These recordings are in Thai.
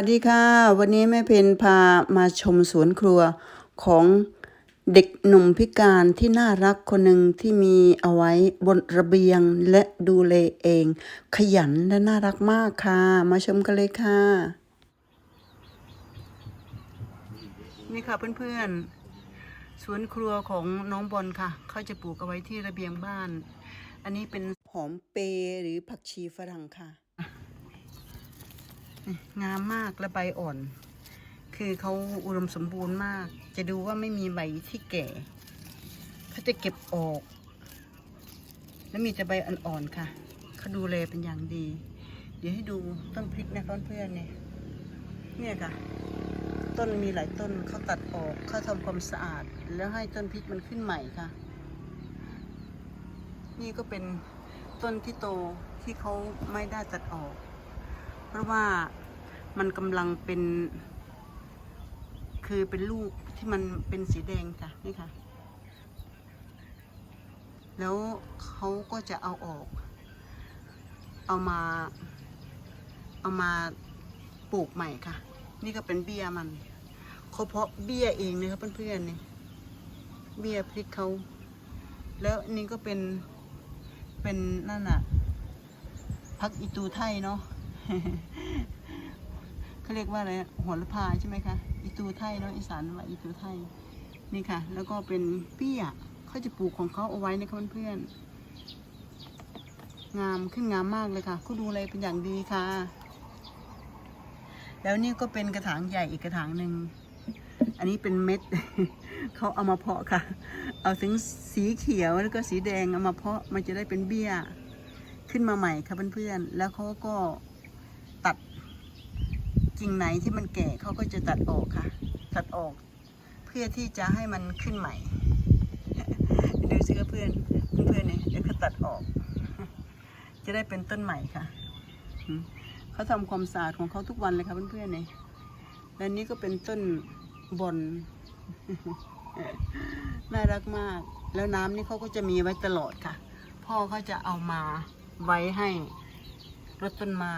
สวัสดีค่ะ วันนี้แม่เพนพามาชมสวนครัวของเด็กหนุ่มพิการที่น่ารักคนหนึ่งที่มีเอาไว้บนระเบียงและดูแลเอง ขยันและน่ารักมากค่ะ มาชมกันเลยค่ะ นี่ค่ะเพื่อนๆ สวนครัวของน้องบอลค่ะ เขาจะปลูกเอาไว้ที่ระเบียงบ้าน อันนี้เป็นหอมเปรย์หรือผักชีฝรั่งค่ะ งามมากและใบอ่อน คือเขาอุดมสมบูรณ์มาก จะดูว่าไม่มีใบที่แก่เขาจะเก็บออก แล้วมีแต่ใบอ่อนๆค่ะเขาดูแลเป็นอย่างดี เดี๋ยวให้ดูต้นพริกนะเพื่อนๆเนี่ยเนี่ยค่ะ ต้นมีหลายต้นเขาตัดออกเขาทำความสะอาด แล้วให้ต้นพริกมันขึ้นใหม่ค่ะ นี่ก็เป็นต้นที่โตที่เขาไม่ได้ตัดออก เพราะว่ามันกำลังเป็น คือเป็นลูกที่มันเป็นสีแดงค่ะนี่ค่ะ แล้วเขาก็จะเอาออก เอามา เอามาปลูกใหม่ค่ะ นี่ก็เป็นเบี้ยมันเขาเพาะเบี้ยเองนะครับเพื่อนๆนี่เบี้ยพริกเขา แล้วนนี่ก็เป็นเป็นนั่นอะพักอีตูไทยเนาะ เขาเรียกว่าอะไรหัวละพาใช่ไหมคะอีตูไทยเนาะอีสานว่าอีตูไทยนี่ค่ะ แล้วก็เป็นเปี้ยเขาจะปลูกของเขาเอาไว้นะคะเพื่อนๆงามขึ้นงามมากเลยค่ะเขาดูแลเป็นอย่างดีค่ะ แล้วนี่ก็เป็นกระถางใหญ่อีกกระถางหนึ่งอันนี้เป็นเม็ดเขาเอามาเพาะค่ะ เอาถึงสีเขียวแล้วก็สีแดงเอามาเพาะมันจะได้เป็นเบี้ย ขึ้นมาใหม่ค่ะเพื่อนๆแล้วเขาก็ กิ่งไหนที่มันแก่เขาก็จะตัดออกค่ะ ตัดออก เพื่อที่จะให้มันขึ้นใหม่ ดูสิเพื่อนเพื่อนเนี่ยเดี๋ยวเขาตัดออก จะได้เป็นต้นใหม่ค่ะเขาทำความสะอาดของเขาทุกวันเลยค่ะเพื่อนๆเนี่ยและนี่ก็เป็นต้นบอนน่ารักมาก แล้วน้ำนี่เขาก็จะมีไว้ตลอดค่ะ พ่อเขาจะเอามาไว้ให้รดต้นไม้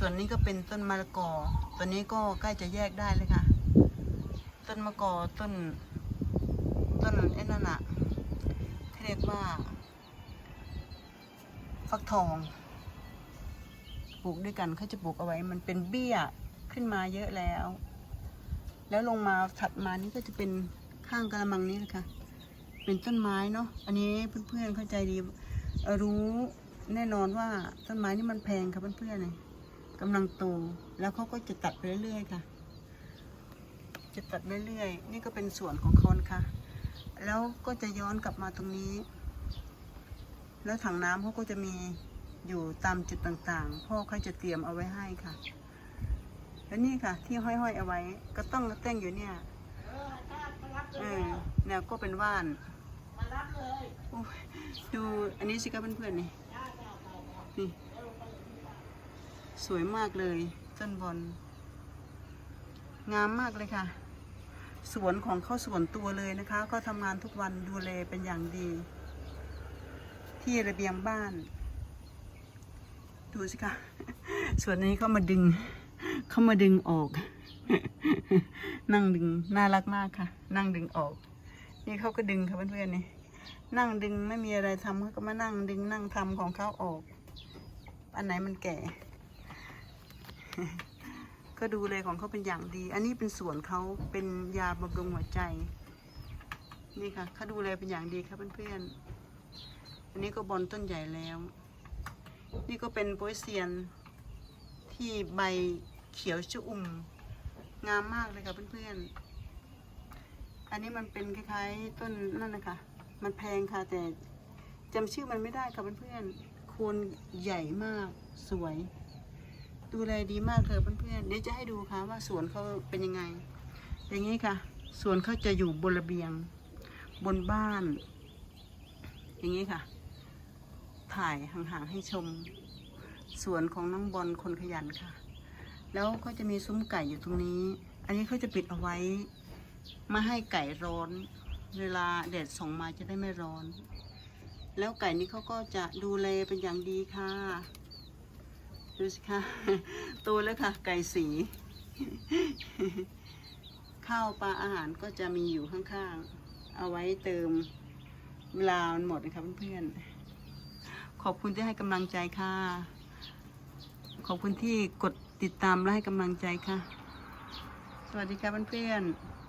ส่วนนี้ก็เป็นต้นมะละกอตัวนี้ก็ใกล้จะแยกได้เลยค่ะ ต้นมะกอต้น ต้นไอ้นั่นอะเรียกว่า ฟักทองปลูกด้วยกันเขาจะปลูกเอาไว้ มันเป็นเบี้ยขึ้นมาเยอะแล้ว แล้วลงมาถัดมานี่ก็จะเป็นข้างกระมังนี้นะค่ะ เป็นต้นไม้เนาะอันนี้เพื่อนๆเข้าใจดีรู้แน่นอนว่าต้นไม้นี่มันแพงค่ะเพื่อนๆเลย กำลังโตแล้วเขาก็จะตัดไปเรื่อยๆค่ะ จะตัดเรื่อยๆ นี่ก็เป็นส่วนของเขานะคะแล้วก็จะย้อนกลับมาตรงนี้ แล้วถังน้ำเขาก็จะมีอยู่ตามจุดต่างๆ พ่อเขาจะเตรียมเอาไว้ให้ค่ะ แล้วนี่ค่ะ ที่ห้อยๆเอาไว้ ก็ต้องเต้งอยู่เนี่ยเออเนี่ยก็เป็นว่านโอ้ยดูอันนี้สิคะเพื่อนๆนี่นี่ สวยมากเลยต้นบอลงามมากเลยค่ะ สวนของเขาสวนตัวเลยนะคะ ก็ทำงานทุกวันดูแลเป็นอย่างดี ที่ระเบียงบ้าน ดูสิคะส่วนนี้เขามาดึงเขามาดึงออก นั่งดึงน่ารักมากค่ะ นั่งดึงออก นี่เขาก็ดึงค่ะเพื่อนๆนี่นั่งดึงไม่มีอะไรทำเขาก็มานั่งดึงนั่งทำของเขาออก อันไหนมันแก่ ก็ดูเลยของเขาเป็นอย่างดี อันนี้เป็นสวนเขาเป็นยาบำรุงหัวใจ นี่ค่ะเขาดูแลเป็นอย่างดีครับเพื่อนๆ อันนี้ก็บอลต้นใหญ่แล้ว นี่ก็เป็นโปยเซียนที่ใบเขียวชอุ่ม งามมากเลยค่ะเพื่อนๆ อันนี้มันเป็นคล้ายๆต้นนั่นนะคะ มันแพงค่ะแต่จำชื่อมันไม่ได้ค่ะเพื่อนๆ โคนใหญ่มากสวย ดูแลดีมากเลยเพื่อนๆเดี๋ยวจะให้ดูค่ะว่าสวนเขาเป็นยังไง อย่างนี้ค่ะ สวนเขาจะอยู่บนระเบียง บนบ้าน อย่างนี้ค่ะ ถ่ายห่างๆให้ชม สวนของน้องบอลคนขยันค่ะ แล้วก็จะมีซุ้มไก่อยู่ตรงนี้ อันนี้เขาจะปิดเอาไว้ม่ให้ไก่ร้อน เวลาแดดส่องมาจะได้ไม่ร้อน แล้วไก่นี้เขาก็จะดูแลเป็นอย่างดีค่ะ ดูสิคะโตแล้วค่ะ ไก่สี ข้าวปลาอาหารก็จะมีอยู่ข้างๆ เอาไว้เติมเวลามันหมดนะคะเพื่อนๆ ขอบคุณที่ให้กำลังใจค่ะ ขอบคุณที่กดติดตามและให้กำลังใจค่ะ สวัสดีค่ะเพื่อนๆ